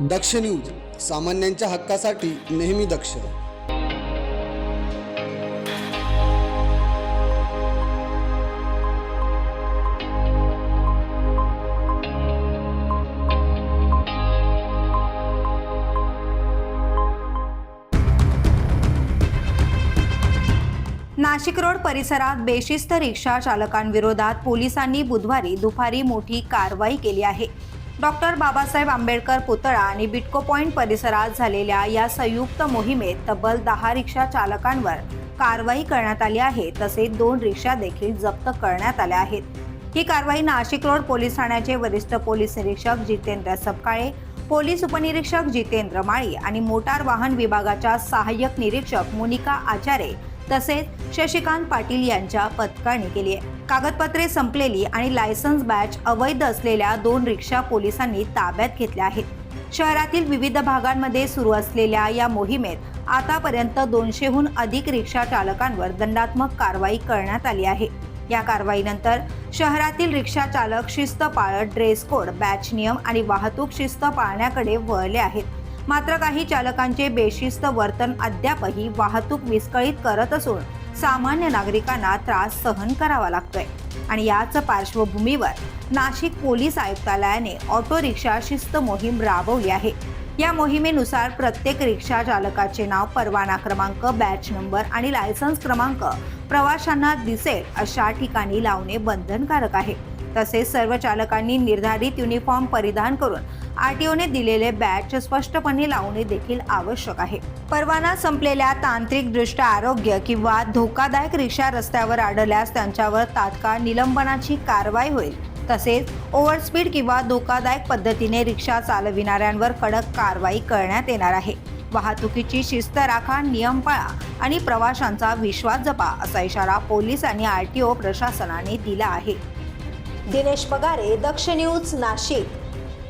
दक्ष news सामान्यांच्या हक्कासाठी नेहमी दक्ष. नाशिक रोड परिसरात बेशिस्त रिक्षा चालकांविरोधात पोलिसांनी बुधवारी दुपारी मोठी कारवाई केली आहे. डॉक्टर बाबासाहेब आंबेडकर पुतळा आणि बिटको पॉईंट परिसरात झालेल्या या संयुक्त मोहिमेत तब्बल दहा रिक्षा चालकांवर कारवाई करण्यात आली आहे तसेच दोन रिक्षा देखील जप्त करण्यात आल्या आहेत. ही कारवाई नाशिक रोड पोलीस ठाण्याचे वरिष्ठ पोलीस निरीक्षक जितेंद्र सपकाळे पोलीस उपनिरीक्षक जितेंद्र माळी आणि मोटार वाहन विभागाच्या सहाय्यक निरीक्षक मोनिका आचारे तसेच शशिकांत पाटील यांच्या पथकाने केली आहे. कागदपत्रे संपलेली आणि लायसन्स बॅच अवैध असलेल्या दोन रिक्षा पोलिसांनी ताब्यात घेतल्या आहेत. शहरातील विविध भागांमध्ये सुरू असलेल्या या मोहिमेत आतापर्यंत दोनशेहून अधिक रिक्षा चालकांवर दंडात्मक कारवाई करण्यात आली आहे. या कारवाईनंतर शहरातील रिक्षा चालक शिस्त पाळत ड्रेस कोड बॅच नियम आणि वाहतूक शिस्त पाळण्याकडे वळले आहेत. मात्र काही चालकांचे बेशिस्त वर्तन अद्यापही वाहतूक विस्कळीत करत असून सामान्य नागरिकांना त्रास सहन करावा लागतोय. आणि याच पार्श्वभूमीवर नाशिक पोलीस आयुक्तालयाने ऑटो रिक्षा शिस्त मोहीम राबवली आहे. या मोहिमेनुसार प्रत्येक रिक्षा चालकाचे नाव परवाना क्रमांक बॅच नंबर आणि लायसन्स क्रमांक प्रवाशांना दिसेल अशा ठिकाणी लावणे बंधनकारक आहे. तसेच सर्व चालकांनी निर्धारित युनिफॉर्म परिधान करून आरटीओने दिलेले बॅच स्पष्टपणे लावणे देखील आवश्यक आहे. परवाना संपलेल्या तांत्रिकदृष्ट्या आरोग्य किंवा धोकादायक रिक्षा रस्त्यावर आढळल्यास त्यांच्यावर तात्काळ निलंबनाची कारवाई होईल. तसेच ओव्हरस्पीड किंवा धोकादायक पद्धतीने रिक्षा चालविणाऱ्यांवर कडक कारवाई करण्यात येणार आहे. वाहतुकीची शिस्त राखा नियम पाळा आणि प्रवाशांचा विश्वास जपा असा इशारा पोलीस आणि आरटीओ प्रशासनाने दिला आहे. दिनेश पगारे दक्ष न्यूज नाशिक.